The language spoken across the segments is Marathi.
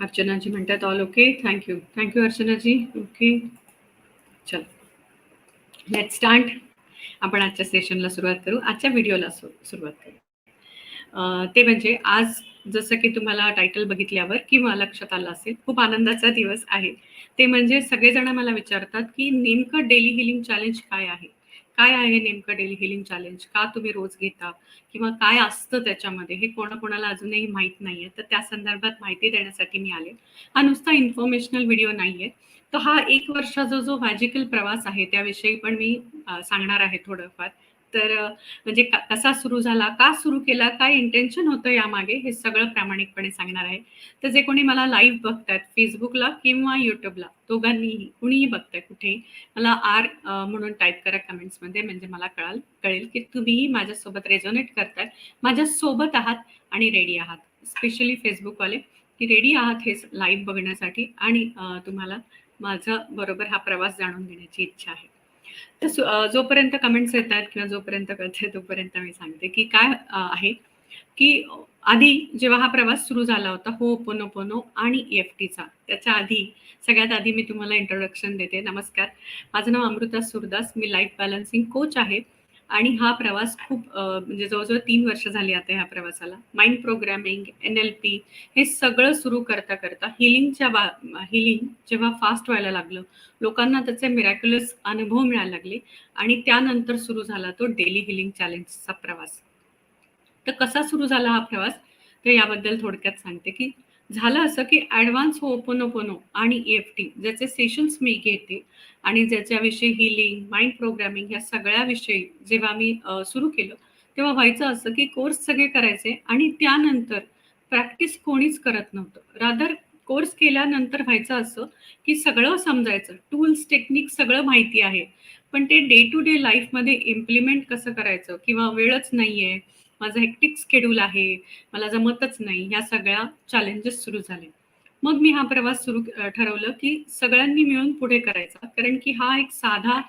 अर्चनाजी म्हणतात all okay thank you thank you Archanaji okay चल. लेट स्टार्ट आपण आजच्या सेशनला सुरुवात करू. आजच्या व्हिडिओला सुरुवात करू. ते म्हणजे आज जसं की तुम्हाला टायटल बघितल्यावर किंवा लक्षात आलं असेल खूप आनंदाचा दिवस आहे. ते म्हणजे सगळेजण मला विचारतात की नेमकं डेली हिलिंग चॅलेंज काय आहे? काय आहे नेमकं डेली हिलिंग चॅलेंज का तुम्ही रोज घेता? किंवा काय असतं त्याच्यामध्ये? हे कोणाकोणाला अजूनही माहीत नाहीये. तर त्या संदर्भात माहिती देण्यासाठी मी आले. हा नुसता इन्फॉर्मेशनल व्हिडिओ नाहीये. तर हा एक वर्षाचा जो मॅजिकल प्रवास आहे त्याविषयी पण मी सांगणार आहे थोडंफार. तर म्हणजे कसा सुरू झाला का सुरू केला काय इंटेन्शन होतं यामागे हे सगळं प्रामाणिकपणे सांगणार आहे. तर जे कोणी मला लाईव्ह बघतायत फेसबुकला किंवा युट्यूबला दोघांनीही कुणीही बघताय कुठेही मला आर म्हणून टाईप करा कमेंट्समध्ये म्हणजे मला कळाल कळेल की तुम्हीही माझ्यासोबत रेझोनेट करताय. माझ्यासोबत आहात आणि रेडी आहात. स्पेशली फेसबुकवाले की रेडी आहात हे लाईव्ह बघण्यासाठी आणि तुम्हाला माझा बरोबर हा प्रवास जाणून घेण्याची इच्छा आहे. तर जोपर्यंत कमेंट्स येतात किंवा जोपर्यंत कळते तोपर्यंत मी सांगते की काय आहे की आधी जेव्हा हा प्रवास सुरू झाला होता हो पोनो पोनो आणि एफ टीचा त्याच्या आधी सगळ्यात आधी मी तुम्हाला इंट्रोडक्शन देते. नमस्कार. माझं नाव अमृता सुरदास. मी लाईफ बॅलन्सिंग कोच आहे. आणि हा प्रवास खूप म्हणजे जवळजवळ तीन वर्ष झाली आता ह्या प्रवासाला. Mind programming N L P हे सगळं सुरू करता करता हिलिंगच्या बा हिलिंग जेव्हा फास्ट व्हायला लागलं लोकांना त्याचे मिरॅक्युलस अनुभव मिळायला लागले आणि त्यानंतर सुरू झाला तो डेली हिलिंग चॅलेंजचा प्रवास. तर कसा सुरू झाला हा प्रवास? तर याबद्दल थोडक्यात सांगते की झालं असं की ॲडव्हान्स हो, होपोनोपोनो आणि एफ टी ज्याचे सेशन्स मी घेते आणि ज्याच्याविषयी हिलिंग माइंड प्रोग्रामिंग या सगळ्याविषयी जेव्हा मी सुरू केलं तेव्हा व्हायचं असं की कोर्स सगळे करायचे आणि त्यानंतर प्रॅक्टिस कोणीच करत नव्हतं. रादर कोर्स केल्यानंतर व्हायचं असं की सगळं समजायचं. टूल्स टेक्निक सगळं माहिती आहे. पण ते डे टू डे लाईफमध्ये इम्प्लिमेंट कसं करायचं? किंवा वेळच नाहीये. माझं हेक्टिक स्केड्यूल आहे मला जमतच नाही ह्या सगळ्या चॅलेंजेस सुरू झाले. मग मी हा प्रवास सुरू ठरवलं की सगळ्यांनी मिळून पुढे करायचा कारण की हा एक साधा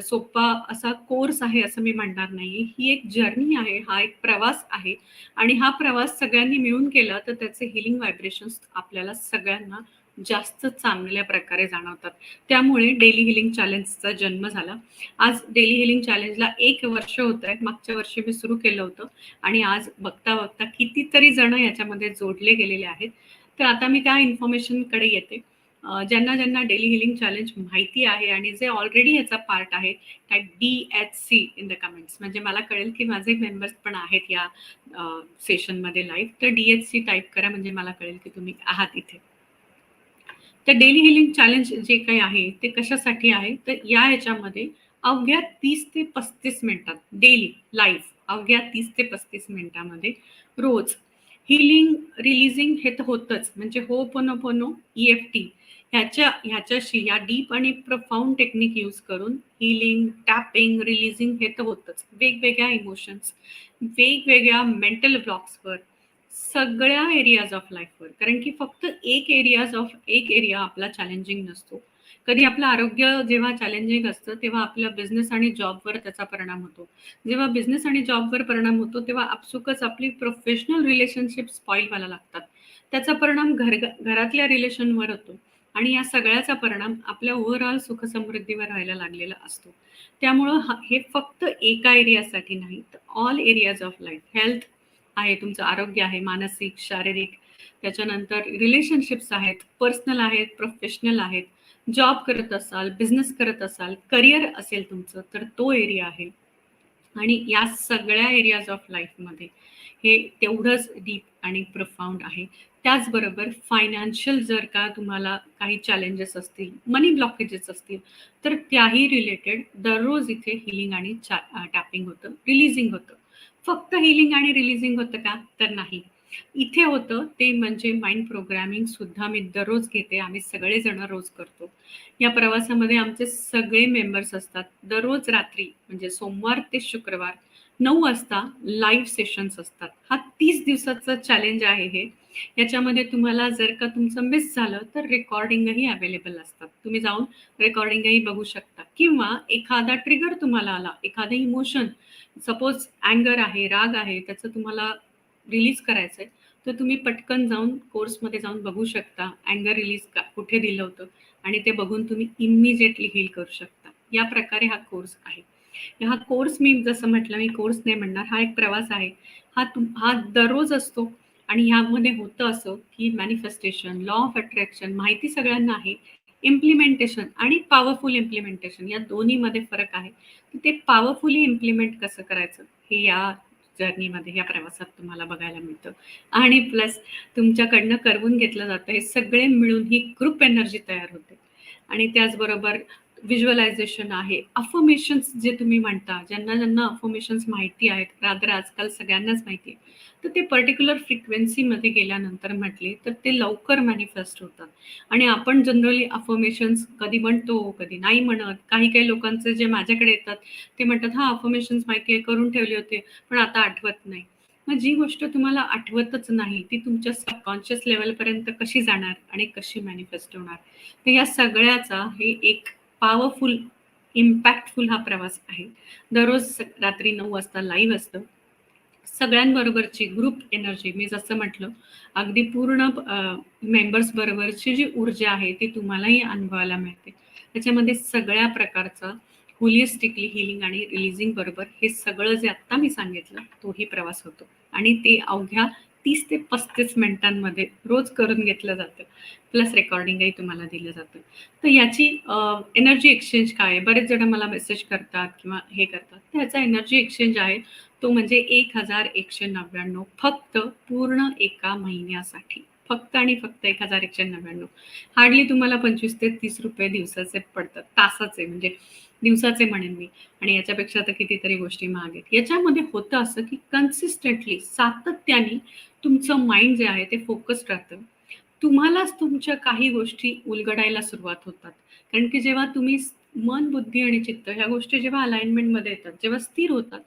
सोपा असा कोर्स आहे असं मी म्हणणार नाही. ही एक जर्नी आहे हा एक प्रवास आहे आणि हा प्रवास सगळ्यांनी मिळून केला तर त्याचे हिलिंग व्हायब्रेशन्स आपल्याला सगळ्यांना जास्त चांगल्या प्रकारे जाणवतात. त्यामुळे डेली हिलिंग चॅलेंजचा जन्म झाला. आज डेली हिलिंग चॅलेंजला एक वर्ष होत आहे मागच्या वर्षी मी सुरू केलं होतं. आणि आज बघता बघता कितीतरी जण याच्यामध्ये जोडले गेलेले आहेत. तर आता मी त्या इन्फॉर्मेशनकडे येते. ज्यांना ज्यांना डेली हिलिंग चॅलेंज माहिती आहे आणि जे ऑलरेडी याचा पार्ट आहे type D H C in the comments. म्हणजे मला कळेल की माझे मेंबर्स पण आहेत या सेशनमध्ये लाईव्ह. तर डी एच सी टाईप करा म्हणजे मला कळेल की तुम्ही आहात इथे. तर डेली हिलिंग चॅलेंज जे काही आहे ते कशासाठी आहे? तर या ह्याच्यामध्ये अवघ्या तीस ते पस्तीस मिनिटात डेली लाईफ अवघ्या तीस ते पस्तीस मिनिटामध्ये रोज हिलिंग रिलीजिंग हे तर होतंच. म्हणजे हो पोनो पोनो ई एफ टी ह्याच्या ह्याच्याशी या डीप आणि प्रफाऊंड टेक्निक यूज करून हिलिंग टॅपिंग रिलीजिंग हे तर होतच. वेगवेगळ्या इमोशन्स वेगवेगळ्या मेंटल ब्लॉक्सवर सगळ्या एरियाज ऑफ लाईफवर कारण की फक्त एक एरियाज ऑफ एक एरिया आपला चॅलेंजिंग नसतो. कधी आपलं आरोग्य जेव्हा चॅलेंजिंग असतं तेव्हा आपल्या बिझनेस आणि जॉबवर त्याचा परिणाम होतो. जेव्हा बिझनेस आणि जॉबवर परिणाम होतो तेव्हा आपसुकच आपली प्रोफेशनल रिलेशनशिप स्पॉईल व्हायला लागतात. त्याचा परिणाम घर घरातल्या रिलेशनवर होतो. आणि या सगळ्याचा परिणाम आपल्या ओव्हरऑल सुखसमृद्धीवर व्हायला लागलेला असतो. त्यामुळं हे फक्त एका एरियासाठी नाही तर all areas of life health आहे तुमचं आरोग्य आहे मानसिक शारीरिक त्याच्यानंतर रिलेशनशिप्स आहेत पर्सनल आहेत प्रोफेशनल आहेत. जॉब करत असाल बिझनेस करत असाल करिअर असेल तुमचं तर तो एरिया आहे. आणि या सगळ्या एरियाज ऑफ लाईफमध्ये हे तेवढंच डीप आणि प्रफाऊंड आहे. त्याचबरोबर फायनान्शियल जर का तुम्हाला काही चॅलेंजेस असतील मनी ब्लॉकेजेस असतील तर त्याही रिलेटेड दररोज इथे हिलिंग आणि टॅपिंग होतं रिलीजिंग होतं. फक्त हिलिंग आणि रिलीजिंग होतं का? तर नाही. इथे होतं ते म्हणजे माइंड प्रोग्रॅमिंग सुद्धा मी दररोज घेते आम्ही सगळेजण रोज करतो. या प्रवासामध्ये आमचे सगळे मेंबर्स असतात. दररोज रात्री म्हणजे सोमवार ते शुक्रवार नऊ वाजता लाईव्ह सेशन्स असतात. हा तीस दिवसाचं चॅलेंज आहे हे. याच्यामध्ये तुम्हाला जर का तुमचं मिस झालं तर रेकॉर्डिंगही अवेलेबल असतात. तुम्ही जाऊन रेकॉर्डिंगही बघू शकता. किंवा एखादा ट्रिगर तुम्हाला आला एखादं इमोशन सपोज अँगर आहे राग आहे त्याचं तुम्हाला रिलीज करायचंय तर तुम्ही पटकन जाऊन कोर्समध्ये जाऊन बघू शकता. अँगर रिलीज का कुठे दिलं होतं? आणि ते बघून तुम्ही इमिजिएटली हील करू शकता. या प्रकारे हा कोर्स आहे. हा कोर्स मी जसं म्हटलं मी कोर्स नाही म्हणणार. हा एक प्रवास आहे. हा तुम हा दररोज असतो. आणि ह्यामध्ये होतं असं की मॅनिफेस्टेशन लॉ ऑफ अट्रॅक्शन माहिती सगळ्यांना आहे. इम्प्लिमेंटेशन आणि पॉवरफुल इम्प्लिमेंटेशन या दोन्हीमध्ये फरक आहे. ते पॉवरफुली इम्प्लिमेंट कसं करायचं हे या जर्नीमध्ये या प्रवासात तुम्हाला बघायला मिळतं. आणि प्लस तुमच्याकडनं करवून घेतलं जातं हे सगळे मिळून ही ग्रुप एनर्जी तयार होते. आणि त्याचबरोबर व्हिज्युअलायझेशन आहे. अफर्मेशन्स जे तुम्ही म्हणता ज्यांना ज्यांना अफर्मेशन्स माहिती आहेत रादर आजकाल सगळ्यांनाच माहिती आहे तर ते पर्टिक्युलर फ्रिक्वेन्सीमध्ये गेल्यानंतर म्हटले तर ते लवकर मॅनिफेस्ट होतात. आणि आपण जनरली अफर्मेशन्स कधी म्हणतो कधी नाही म्हणत. काही काही लोकांचे जे माझ्याकडे येतात ते म्हणतात हा अफर्मेशन्स माहिती आहे करून ठेवले होते पण आता आठवत नाही. मग जी गोष्ट तुम्हाला आठवतच नाही ती तुमच्या सबकॉन्शियस लेवलपर्यंत कशी जाणार आणि कशी मॅनिफेस्ट होणार? तर या सगळ्याचा हे एक पॉवरफुल इम्पॅक्टफुल हा प्रवास आहे. दररोज रात्री नऊ वाजता लाईव्ह असतं. सगळ्यांबरोबरची ग्रुप एनर्जी मी जसं म्हटलं अगदी पूर्ण मेंबर्स बरोबरची जी ऊर्जा आहे ती तुम्हालाही अनुभवायला मिळते. त्याच्यामध्ये सगळ्या प्रकारचा होलिस्टिकली हिलिंग आणि रिलीजिंग बरोबर हे सगळं जे आत्ता मी सांगितलं तोही प्रवास होतो. आणि ते अवघ्या तीस ते पस्तीस मिनिटांमध्ये रोज करून घेतलं जातं. प्लस रेकॉर्डिंगही तुम्हाला दिलं जातं. तर याची एनर्जी एक्सचेंज काय आहे? बरेच जण मला मेसेज करतात किंवा हे करतात. तर ह्याचा एनर्जी एक्सचेंज आहे तो म्हणजे एक हजार एकशे नव्याण्णव फक्त पूर्ण एका महिन्यासाठी. फक्त आणि फक्त एक हजार एकशे नव्याण्णव हार्डली तुम्हाला पंचवीस ते तीस रुपये दिवसाचे पडतात. तासाचे म्हणजे दिवसाचे म्हणेन मी. आणि याच्यापेक्षा तर कितीतरी गोष्टी महाग आहेत. याच्यामध्ये होतं असं की कन्सिस्टंटली सातत्याने तुमचं माइंड जे आहे ते फोकस्ड राहतं. तुम्हालाच तुमच्या काही गोष्टी उलगडायला सुरुवात होतात. कारण की जेव्हा तुम्ही मन बुद्धी आणि चित्त ह्या गोष्टी जेव्हा अलाइनमेंटमध्ये येतात जेव्हा स्थिर होतात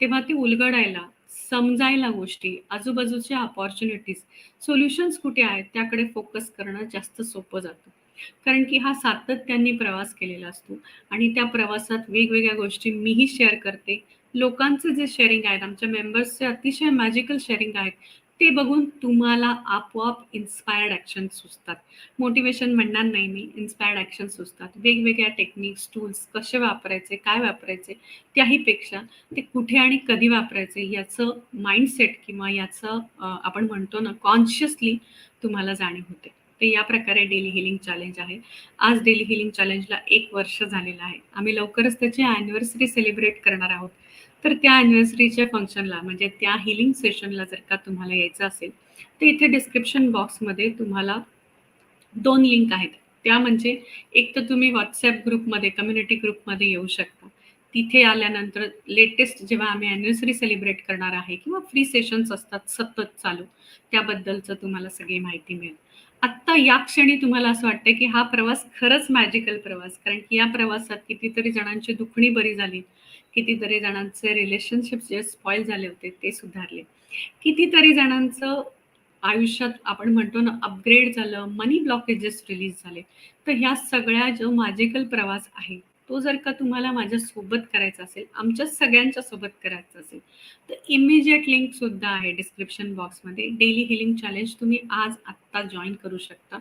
तेव्हा ते उलगडायला समजायला गोष्टी आजूबाजूच्या अपॉर्च्युनिटीज सोल्युशन्स कुठे आहेत त्याकडे फोकस करणं जास्त सोपं जातं. कारण की हा सातत्याने प्रवास केलेला असतो आणि त्या प्रवासात वेगवेगळ्या गोष्टी मीही शेअर करते. लोकांचे जे शेअरिंग आहेत आमच्या मेंबर्सचे अतिशय मॅजिकल शेअरिंग आहेत. ते बघून तुम्हाला आपोआप इन्स्पायर्ड ॲक्शन सुचतात. मोटिवेशन म्हणणार नाही मी इन्स्पायर्ड ॲक्शन सुचतात. वेगवेगळ्या टेक्निक्स टूल्स कसे वापरायचे काय वापरायचे त्याहीपेक्षा ते कुठे आणि कधी वापरायचे याचं माइंडसेट किंवा याचं आपण म्हणतो ना कॉन्शियसली तुम्हाला जाणीव होते. तर या प्रकारे डेली हिलिंग चॅलेंज आहे. आज डेली हिलिंग चॅलेंजला एक वर्ष झालेलं आहे. आम्ही लवकरच त्याची ॲनिव्हर्सरी सेलिब्रेट करणार आहोत. तर त्या ॲनिव्हर्सरीच्या फंक्शनला म्हणजे त्या हिलिंग सेशनला जर का तुम्हाला यायचं असेल तर इथे डिस्क्रिप्शन बॉक्समध्ये तुम्हाला दोन लिंक आहेत. त्या म्हणजे एक तर तुम्ही व्हॉट्सॲप ग्रुपमध्ये कम्युनिटी ग्रुपमध्ये येऊ शकता. तिथे आल्यानंतर लेटेस्ट जेव्हा आम्ही ॲनिव्हर्सरी सेलिब्रेट करणार आहे किंवा फ्री सेशन्स असतात सतत चालू त्याबद्दलचं तुम्हाला सगळी माहिती मिळेल. आत्ता या क्षणी तुम्हाला असं वाटतं की हा प्रवास खरंच मॅजिकल प्रवास कारण की या प्रवासात कितीतरी जणांची दुखणी बरी झाली कितीतरी जणांचे रिलेशनशिप जे स्पॉईल झाले होते ते सुधारले. कितीतरी जणांचं आयुष्यात आपण म्हणतो ना अपग्रेड झालं मनी ब्लॉकेजेस रिलीज झाले. तर ह्या सगळ्या जो मॅजिकल प्रवास आहे तो जर का तुम्हाला माझ्या सोबत करायचा असेल आमच्या सगळ्यांच्या सोबत करायचा असेल तर इमिजिएट लिंक सुद्धा आहे डिस्क्रिप्शन बॉक्समध्ये डेली हिलिंग चॅलेंज तुम्ही आज आत्ता जॉईन करू शकता.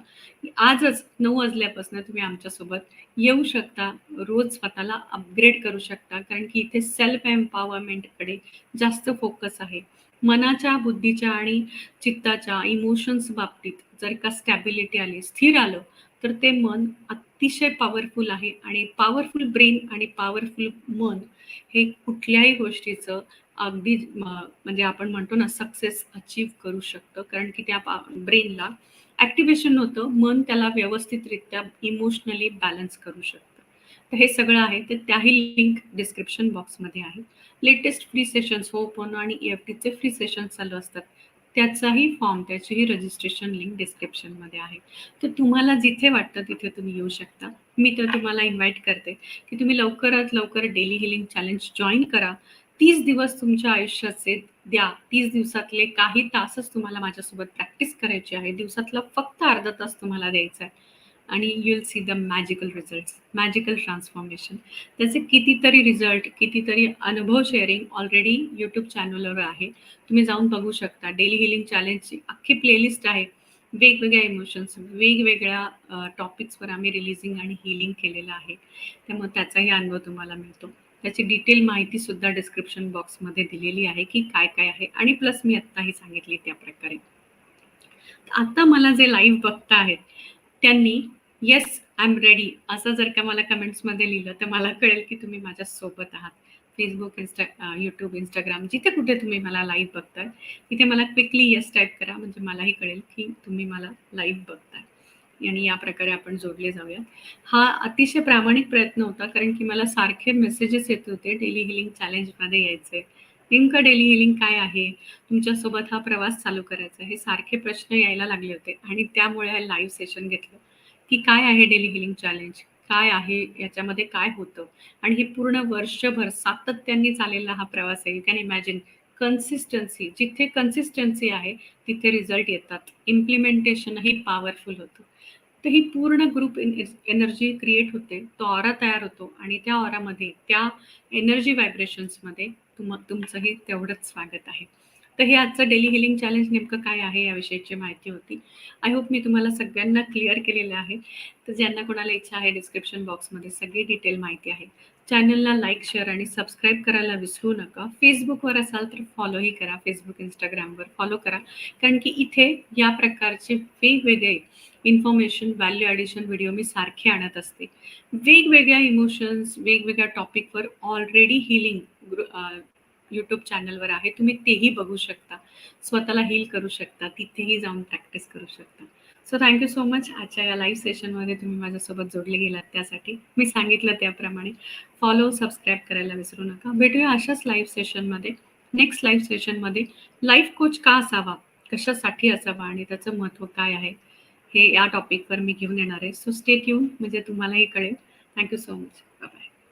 आजच नऊ वाजल्यापासून तुम्ही आमच्यासोबत येऊ शकता. रोज स्वतःला अपग्रेड करू शकता. कारण की इथे सेल्फ एम्पॉवरमेंटकडे जास्त फोकस आहे. मनाच्या बुद्धीच्या आणि चित्ताच्या इमोशन्स बाबतीत जर का स्टॅबिलिटी आली स्थिर आलं तर ते मन अतिशय पॉवरफुल आहे. आणि पॉवरफुल ब्रेन आणि पॉवरफुल मन हे कुठल्याही गोष्टीचं अगदी म्हणजे आपण म्हणतो ना सक्सेस अचीव करू शकतं. कारण की त्या ब्रेनला ॲक्टिवेशन होतं मन त्याला व्यवस्थितरित्या इमोशनली बॅलन्स करू शकतं. तर हे सगळं आहे. ते त्याही लिंक डिस्क्रिप्शन बॉक्समध्ये आहे. लेटेस्ट फ्री सेशन्स हो पण आणि ई एफ टीचे फ्री सेशन्स चालू असतात. त्याचाही फॉर्म त्याचीही रजिस्ट्रेशन लिंक डिस्क्रिप्शनमध्ये आहे. तर तुम्हाला जिथे वाटतं तिथे तुम्ही येऊ शकता. मी तर तुम्हाला इन्व्हाइट करते की तुम्ही लवकरात लवकर डेली हिलिंग चॅलेंज जॉईन करा. तीस दिवस तुमच्या आयुष्याचे द्या. तीस दिवसातले काही तासच तुम्हाला माझ्यासोबत प्रॅक्टिस करायची आहे. दिवसातला फक्त अर्धा तास तुम्हाला द्यायचा आहे. आणि you will see the magical result magical transformation त्याचे कितीतरी रिझल्ट कितीतरी अनुभव शेअरिंग ऑलरेडी यूट्यूब चॅनलवर आहे. तुम्ही जाऊन बघू शकता. डेली हिलिंग चॅलेंजची अख्खी प्लेलिस्ट आहे. वेगवेगळ्या इमोशन्स वेगवेगळ्या टॉपिक्सवर आम्ही रिलीजिंग आणि हिलिंग केलेलं आहे. त्यामुळे त्याचाही अनुभव तुम्हाला मिळतो. त्याची डिटेल माहिती सुद्धा डिस्क्रिप्शन बॉक्समध्ये दिलेली आहे की काय काय आहे. आणि प्लस मी आत्ताही सांगितली त्या प्रकारे. आता मला जे लाईव्ह बघता आहेत त्यांनी येस आय एम रेडी असं जर का मला कमेंट्समध्ये लिहिलं तर मला कळेल की तुम्ही माझ्या सोबत आहात. फेसबुक इंस्टा यूट्यूब इंस्टाग्राम जिथे कुठे तुम्ही मला लाईव्ह बघताय तिथे मला क्विकली येस टाईप करा. म्हणजे मलाही कळेल की तुम्ही मला लाईव्ह बघताय. आणि या प्रकारे आपण जोडले जाऊया हा अतिशय प्रामाणिक प्रयत्न होता कारण की मला सारखे मेसेजेस येत होते डेली हिलिंग चॅलेंजमध्ये यायचे. नेमकं डेली हिलिंग काय आहे? तुमच्यासोबत हा प्रवास चालू करायचा हे सारखे प्रश्न यायला लागले होते. आणि त्यामुळे हे लाईव्ह सेशन घेतलं. की काय आहे डेली हिलिंग चॅलेंज काय आहे? याच्यामध्ये काय होतं? आणि हे पूर्ण वर्षभर सातत्याने चाललेला हा प्रवास आहे. यू कॅन इमॅजिन कन्सिस्टन्सी जिथे कन्सिस्टन्सी आहे तिथे रिझल्ट येतात. इम्प्लिमेंटेशनही पॉवरफुल होतं. तर ही पूर्ण ग्रुप एनर्जी क्रिएट होते. तो ऑरा तयार होतो. आणि त्या ऑरामध्ये त्या एनर्जी व्हायब्रेशन्समध्ये तुम तुमचंही तेवढंच स्वागत आहे. तर हे आजचं डेली हिलिंग चॅलेंज नेमकं काय आहे याविषयीची माहिती होती. आय होप मी तुम्हाला सगळ्यांना क्लिअर केलेलं आहे. तर ज्यांना कोणाला इच्छा आहे डिस्क्रिप्शन बॉक्समध्ये सगळी डिटेल माहिती आहे. चॅनलला लाईक शेअर आणि सबस्क्राईब करायला विसरू नका. फेसबुकवर असाल तर फॉलोही करा. फेसबुक इंस्टाग्रामवर फॉलो करा. कारण की इथे या प्रकारचे वेगवेगळे इन्फॉर्मेशन व्हॅल्यू ॲडिशन व्हिडिओ मी सारखे आणत असते. वेगवेगळ्या इमोशन्स वेगवेगळ्या टॉपिकवर ऑलरेडी हिलिंग यूट्यूब चॅनलवर आहे. तुम्ही तेही बघू शकता. स्वतःला हील करू शकता. तिथेही जाऊन प्रॅक्टिस करू शकता. सो थँक्यू सो मच आजच्या या लाईव्ह सेशनमध्ये तुम्ही माझ्यासोबत जोडले गेलात त्यासाठी. मी सांगितलं त्याप्रमाणे. फॉलो सबस्क्राईब करायला विसरू नका. भेटूया अशाच लाईव्ह सेशनमध्ये नेक्स्ट लाईव्ह सेशनमध्ये लाईफ कोच का असावा? कशासाठी असावा? आणि त्याचं महत्त्व काय आहे? हे या टॉपिकवर मी घेऊन येणार आहे. सो स्टेट येऊन म्हणजे तुम्हालाही कळेल. Thank you so much bye